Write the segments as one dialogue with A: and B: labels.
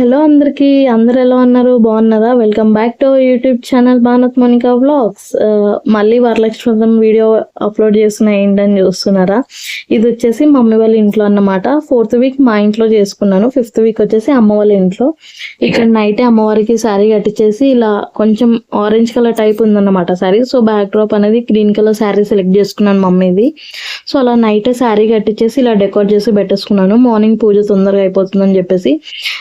A: Hello అందరికీ అందరు ఎలా ఉన్నారు? బాగున్నారా? Welcome back to YouTube channel భానత్ Monika vlogs మళ్ళీ వరలక్ష్మి వ్రతం వీడియో అప్లోడ్ చేసిన ఏంటని చూస్తున్నారా? ఇది వచ్చేసి మమ్మీ వాళ్ళ ఇంట్లో అన్నమాట. ఫోర్త్ వీక్ మా ఇంట్లో చేసుకున్నాను. ఫిఫ్త్ వీక్ వచ్చేసి అమ్మ వాళ్ళ ఇంట్లో. ఇక్కడ నైటే అమ్మవారికి శారీ కట్టించేసి ఇలా కొంచెం ఆరెంజ్ కలర్ టైప్ ఉందన్నమాట శారీ సో బ్యాక్ డ్రాప్ అనేది గ్రీన్ కలర్ శారీ సెలెక్ట్ చేసుకున్నాను మమ్మీది. సో అలా నైటే శారీ కట్టించేసి ఇలా డెకోరేట్ చేసి పెట్టేసుకున్నాను. మార్నింగ్ పూజ తొందరగా అయిపోతుందని చెప్పేసి.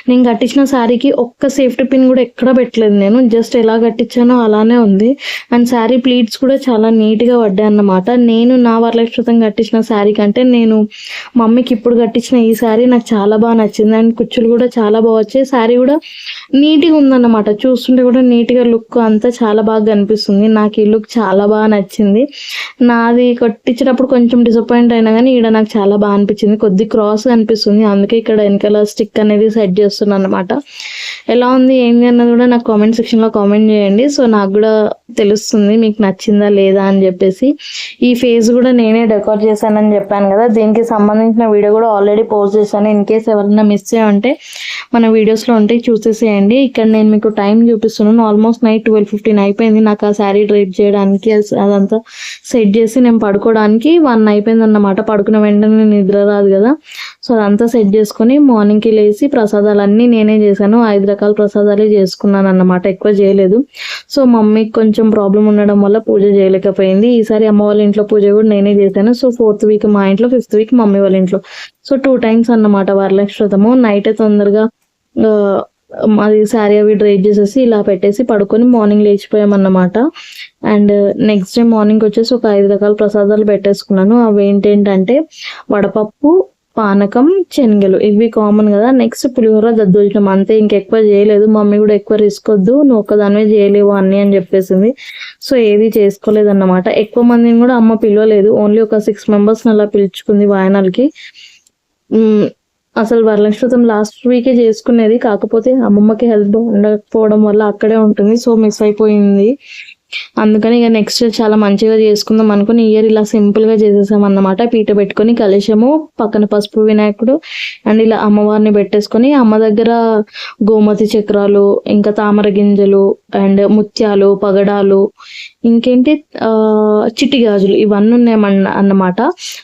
A: నేను కట్టించిన శారీకి ఒక్క సేఫ్టీ పిన్ కూడా ఎక్కడ పెట్టలేదు నేను. జస్ట్ ఎలా కట్టించానో అలానే ఉంది. అండ్ శారీ ప్లీట్స్ కూడా చాలా నీట్గా పడ్డాయి అన్నమాట. నేను నా వరలక్ష్మితం కట్టించిన శారీ కంటే నేను మమ్మీకి ఇప్పుడు కట్టించిన ఈ శారీ నాకు చాలా బాగా నచ్చింది. అండ్ కుచ్చులు కూడా చాలా బాగా వచ్చాయి. శారీ కూడా నీట్గా ఉందన్నమాట. చూస్తుంటే కూడా నీట్గా లుక్ అంతా చాలా బాగా కనిపిస్తుంది. నాకు ఈ లుక్ చాలా బాగా నచ్చింది. నాది కట్టించినప్పుడు కొంచెం డిసప్పాయింట్ అయినా కానీ ఈడ నాకు చాలా బాగా అనిపించింది. కొద్ది క్రాస్ అనిపిస్తుంది అందుకే ఇక్కడ వెనకాల స్టిక్ అనేది సెట్ చేస్తున్నాను అనమాట ఎలా ఉంది ఏంది అన్నది కూడా నాకు కామెంట్ సెక్షన్లో కామెంట్ చేయండి. సో నాకు కూడా తెలుస్తుంది మీకు నచ్చిందా లేదా అని చెప్పేసి. ఈ ఫేస్ కూడా నేనే డెకోర్ చేశానని చెప్పాను కదా దీనికి సంబంధించిన వీడియో కూడా ఆల్రెడీ పోస్ట్ చేశాను. ఇన్ కేస్ ఎవరైనా మిస్ ఉంటే మన వీడియోస్లో ఉంటే చూసేసేయండి. ఇక్కడ నేను మీకు టైం చూపిస్తున్నాను. ఆల్మోస్ట్ నైట్ ట్వెల్వ్ ఫిఫ్టీన్ అయిపోయింది. నాకు ఆ శారీ డ్రైప్ చేయడానికి అదంతా సెట్ చేసి నేను పడుకోవడానికి వన్ అయిపోయింది అన్నమాట. పడుకున్న వెంటనే నిద్ర రాదు కదా. సో అదంతా సెట్ చేసుకొని మార్నింగ్కి లేచి ప్రసాదాలన్నీ నేనే చేశాను ఐదు రకాల ప్రసాదాలే చేసుకున్నాను అన్నమాట ఎక్కువ చేయలేదు. సో మమ్మీకి కొంచెం ప్రాబ్లం ఉండడం వల్ల పూజ చేయలేకపోయింది. ఈసారి అమ్మ వాళ్ళ ఇంట్లో పూజ కూడా నేనే చేశాను. సో ఫోర్త్ వీక్ మా ఇంట్లో ఫిఫ్త్ వీక్ మమ్మీ వాళ్ళ ఇంట్లో. సో టూ టైమ్స్ అన్నమాట వరలక్ష్మి నైట్ తొందరగా అది శారీ అవి డ్రైట్ చేసేసి ఇలా పెట్టేసి పడుకొని మార్నింగ్ లేచిపోయామన్నమాట. అండ్ నెక్స్ట్ డే మార్నింగ్ వచ్చేసి ఒక ఐదు రకాల ప్రసాదాలు పెట్టేసుకున్నాను. అవి ఏంటంటే వడపప్పు పానకం శనగలు. ఇవి కామన్ కదా. నెక్స్ట్ పులిహోర దద్దోజనం. అంతే ఇంకెక్కువ చేయలేదు. మమ్మీ కూడా ఎక్కువ రిస్క్ వద్దు. నువ్వు ఒక్కదానివే చేయలేవు అన్ని అని చెప్పేసింది. సో ఏది చేసుకోలేదు అన్నమాట ఎక్కువ మందిని కూడా అమ్మ పిలవలేదు. ఓన్లీ ఒక సిక్స్ మెంబర్స్ అలా పిలుచుకుంది వాయనాలకి. అసలు వరలక్ష్మి లాస్ట్ వీకే చేసుకునేది. కాకపోతే అమ్మమ్మకి హెల్త్ ఉండకపోవడం వల్ల అక్కడే ఉంటుంది. సో మిస్ అయిపోయింది. అందుకని ఇక నెక్స్ట్ చాలా మంచిగా చేసుకుందాం అనుకుని ఇయర్ ఇలా సింపుల్గా చేసేసాం అన్నమాట. పీట పెట్టుకొని కలశము పక్కన పసుపు వినాయకుడు అండ్ ఇలా అమ్మవారిని పెట్టేసుకొని అమ్మ దగ్గర గోమతి చక్రాలు ఇంకా తామర గింజలు అండ్ ముత్యాలు పగడాలు ఇంకేంటి చిట్టి గాజులు ఇవన్నీ ఉన్నాయన్న అన్నమాట.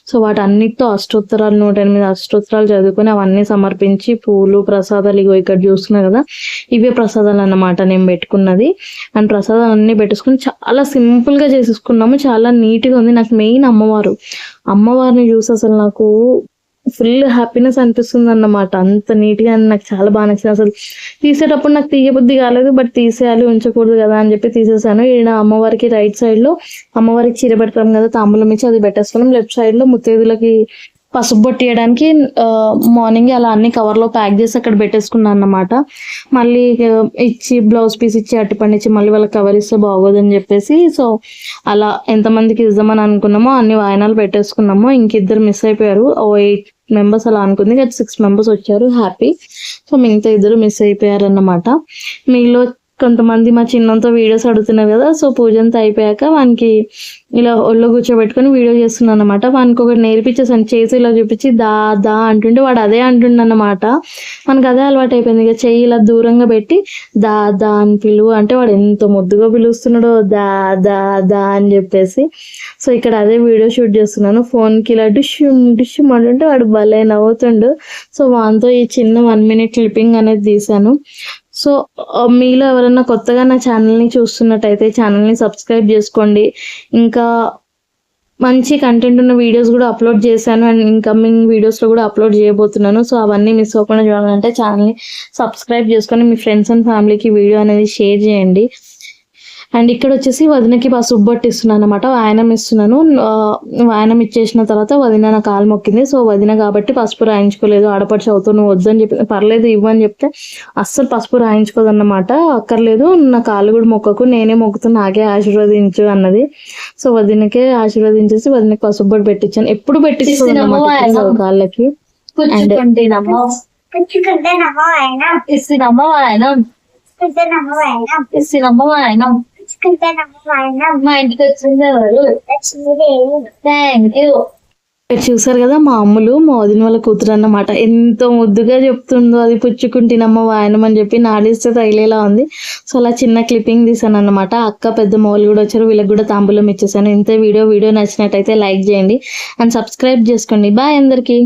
A: సో వాటి అన్నిటితో అష్టోత్తరాలు నూట ఎనిమిది అష్టోత్తరాలు చదువుకొని అవన్నీ సమర్పించి పూలు ప్రసాదాలు ఇగో ఇక్కడ చూస్తున్నాయి కదా ఇవే ప్రసాదాలు అన్నమాట నేను పెట్టుకున్నది. అండ్ ప్రసాదాలు అన్నీ పెట్టేసుకుని చాలా సింపుల్గా చేసేసుకున్నాము. చాలా నీట్గా ఉంది. నాకు మెయిన్ అమ్మవారు. అమ్మవారిని చూసి అసలు నాకు ఫుల్ హ్యాపీనెస్ అనిపిస్తుంది అన్నమాట అంత నీట్గా నాకు చాలా బాగా నచ్చింది. అసలు తీసేటప్పుడు నాకు తీయబుద్ధి కాలేదు బట్ తీసేయాలి ఉంచకూడదు కదా అని చెప్పి తీసేసాను. ఈయన అమ్మవారికి రైట్ సైడ్లో అమ్మవారికి చీర పెడతాం కదా తాంబూలం ఇచ్చి అది పెట్టేసుకున్నాం. లెఫ్ట్ సైడ్లో పసుపు బొట్టియడానికి మార్నింగ్ అలా అన్ని కవర్లో ప్యాక్ చేసి అక్కడ పెట్టేసుకున్నాను అన్నమాట. మళ్ళీ ఇచ్చి బ్లౌజ్ పీస్ ఇచ్చి అట్టుపండి పండించి మళ్ళీ వాళ్ళకి కవర్ ఇస్తే బాగోదని చెప్పేసి సో అలా ఎంతమందికి ఇద్దామని అనుకున్నామో అన్ని వాయనాలు పెట్టేసుకున్నాము. ఇంకిద్దరు మిస్ అయిపోయారు. ఓ ఎయిట్ మెంబర్స్ అలా అనుకుంది. కానీ సిక్స్ మెంబర్స్ వచ్చారు. హ్యాపీ. సో మిగతా ఇద్దరు మిస్ అయిపోయారు అన్నమాట మీలో కొంతమంది మా చిన్నంతో వీడియోస్ అడుగుతున్నారు కదా సో పూజ అంతా అయిపోయాక వానికి ఇలా ఒళ్ళో కూర్చోబెట్టుకొని వీడియో చేస్తున్నాను అనమాట వానికి ఒకటి నేర్పించేసాను చేసి ఇలా చూపించి దా దా అంటుంటే వాడు అదే అంటుండన్నమాట మనకు అదే అలవాటు అయిపోయింది ఇక చెయ్యి ఇలా దూరంగా పెట్టి దా దా అని పిలువు. అంటే వాడు ఎంత ముద్దుగా పిలుస్తున్నాడో దా దా దా అని చెప్పేసి. సో ఇక్కడ అదే వీడియో షూట్ చేస్తున్నాను. ఫోన్కి ఇలా డిష్యూమ్ డిష్యూమ్ అంటుంటే వాడు భలే నవ్వుతుండు. సో వాంతో ఈ చిన్న వన్ మినిట్ క్లిప్పింగ్ అనేది తీశాను. సో మీలో ఎవరైనా కొత్తగా నా ఛానల్ని చూస్తున్నట్టయితే ఛానల్ని సబ్స్క్రైబ్ చేసుకోండి. ఇంకా మంచి కంటెంట్ ఉన్న వీడియోస్ కూడా అప్లోడ్ చేశాను అండ్ ఇన్కమింగ్ వీడియోస్లో కూడా అప్లోడ్ చేయబోతున్నాను. సో అవన్నీ మిస్ అవ్వకుండా చూడాలంటే ఛానల్ని సబ్స్క్రైబ్ చేసుకొని మీ ఫ్రెండ్స్ అండ్ ఫ్యామిలీకి వీడియో అనేది షేర్ చేయండి. అండ్ ఇక్కడ వచ్చేసి వదినకి పసుపు బొట్టు ఇస్తున్నాను అనమాట వాయనం ఇస్తున్నాను. వాయనం ఇచ్చేసిన తర్వాత వదిన నా కాలు మొక్కింది. సో వదిన కాబట్టి పసుపు రాయించుకోలేదు. ఆడపడిచి అవుతావు నువ్వు వద్దని చెప్పి పర్లేదు ఇవ్వని చెప్తే అస్సలు పసుపు రాయించుకోదన్నమాట. అక్కర్లేదు. నా కాలు కూడా మొక్కకు. నేనే మొక్కుతూ నాకే ఆశీర్వదించు అన్నది. సో వదినకే ఆశీర్వదించేసి వదినకి పసుపు బొట్టు పెట్టించాను ఎప్పుడు పెట్టించుకోదన్నమాట కాళ్ళకి
B: ఆయన?
C: ఇస్తున్నమ్మ ఆయన. ఇస్తున్నమ్మ ఆయన? మా ఇంటికి వచ్చింది ఎవరు థ్యాంక్ యూ
A: ఇక్కడ చూసారు కదా మా అమ్ములు మా వదిన వాళ్ళ కూతురు అన్నమాట. ఎంతో ముద్దుగా చెప్తుందో అది పుచ్చుకుంటేనమ్మ వాయనమని అని చెప్పి నాడిస్తే తగిలేలా ఉంది. సో అలా చిన్న క్లిప్పింగ్ తీసాను అనమాట అక్క పెద్ద మౌలు కూడా వచ్చారు. వీళ్ళకి కూడా తాంబూలం ఇచ్చేసాను. ఇంత వీడియో వీడియో నచ్చినట్టయితే లైక్ చేయండి. అండ్ సబ్స్క్రైబ్ చేసుకోండి. బాయ్ అందరికీ.